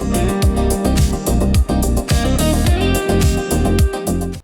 man.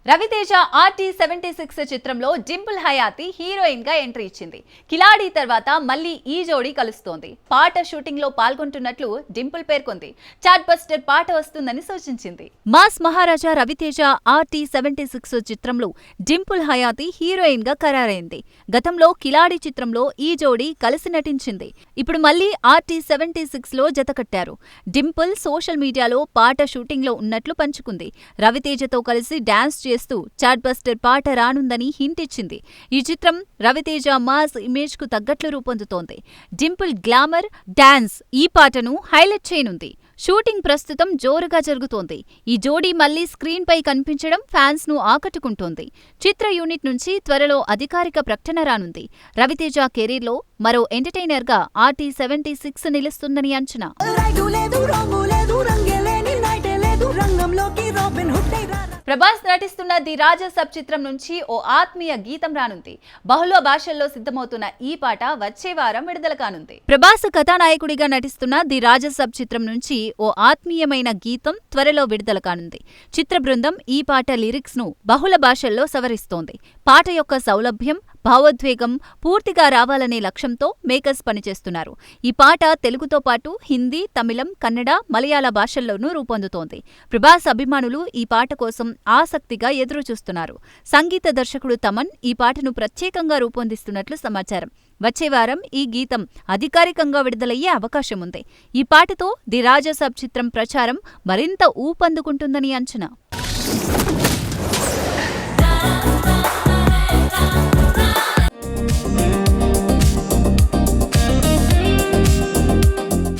Ravi Teja RT seventy six చిత్రంలో డింపుల్ హయాతి హీరోయిన్గా entry ఇచ్చింది. కిలాడి తర్వాత మళ్ళీ ఈ జోడీ కలుస్తోంది. పాట షూటింగ్లో పాల్గొంటున్నట్లు డింపుల్ పేర్కొంది. చాట్ బస్టర్ పాట వస్తుందని సూచించింది. Mass Maharaja Ravi Teja RT seventy six చిత్రంలో డింపుల్ హయాతి హీరోయిన్గా ఖరారైంది. గతంలో కిలాడి చిత్రంలో ఈ జోడీ కలిసి నటించింది. ఇప్పుడు మళ్ళీ ఆర్టీ సెవెంటీ సిక్స్లో జతకట్టారు డింపుల్ సోషల్ మీడియాలో పాట షూటింగ్లో ఉన్నట్లు పంచుకుంది. రవితేజతో కలిసి డాన్స్ చేస్తూ చాట్బస్టర్ పాట రానుందని హింట్ ఇచ్చింది. ఈ చిత్రం రవితేజ మాస్ ఇమేజ్కు తగ్గట్లు రూపొందుతోంది. డింపుల్ గ్లామర్ డాన్స్ ఈ పాటను హైలైట్ చేయనుంది. షూటింగ్ ప్రస్తుతం జోరుగా జరుగుతోంది. ఈ జోడీ మళ్ళీ స్క్రీన్ పై కనిపించడం ఫ్యాన్స్ను ఆకట్టుకుంటోంది. చిత్ర యూనిట్ నుంచి త్వరలో అధికారిక ప్రకటన రానుంది. రవితేజ కెరీర్లో మరో ఎంటర్టైనర్గా ఆర్టీ సెవెంటీ సిక్స్ నిలుస్తుందని అంచనా. ప్రభాస్ నటిస్తున్న ది రాజా సబ్ చిత్రం నుంచి ఓ ఆత్మీయ గీతం రానుంది. బహుళ భాషల్లో సిద్ధమవుతున్న ఈ పాట వచ్చే వారం విడుదల కానుంది. ప్రభాస్ కథానాయకుడిగా నటిస్తున్న ది రాజా సబ్ చిత్రం నుంచి ఓ ఆత్మీయమైన గీతం త్వరలో విడుదల కానుంది. చిత్ర బృందం ఈ పాట లిరిక్స్ను బహుళ భాషల్లో సవరిస్తోంది. పాట యొక్క సౌలభ్యం భావోద్వేగం పూర్తిగా రావాలనే లక్ష్యంతో మేకర్స్ పనిచేస్తున్నారు. ఈ పాట తెలుగుతో పాటు హిందీ తమిళం కన్నడ మలయాళ భాషల్లోనూ రూపొందుతోంది. ప్రభాస్ అభిమానులు ఈ పాట కోసం ఆసక్తిగా ఎదురుచూస్తున్నారు. సంగీత దర్శకుడు తమన్ ఈ పాటను ప్రత్యేకంగా రూపొందిస్తున్నట్లు సమాచారం. వచ్చే వారం ఈ గీతం అధికారికంగా విడుదలయ్యే అవకాశం ఉంది. ఈ పాటతో ది రాజాసాబ్ చిత్రం ప్రచారం మరింత ఊపందుకుంటుందని అంచనా.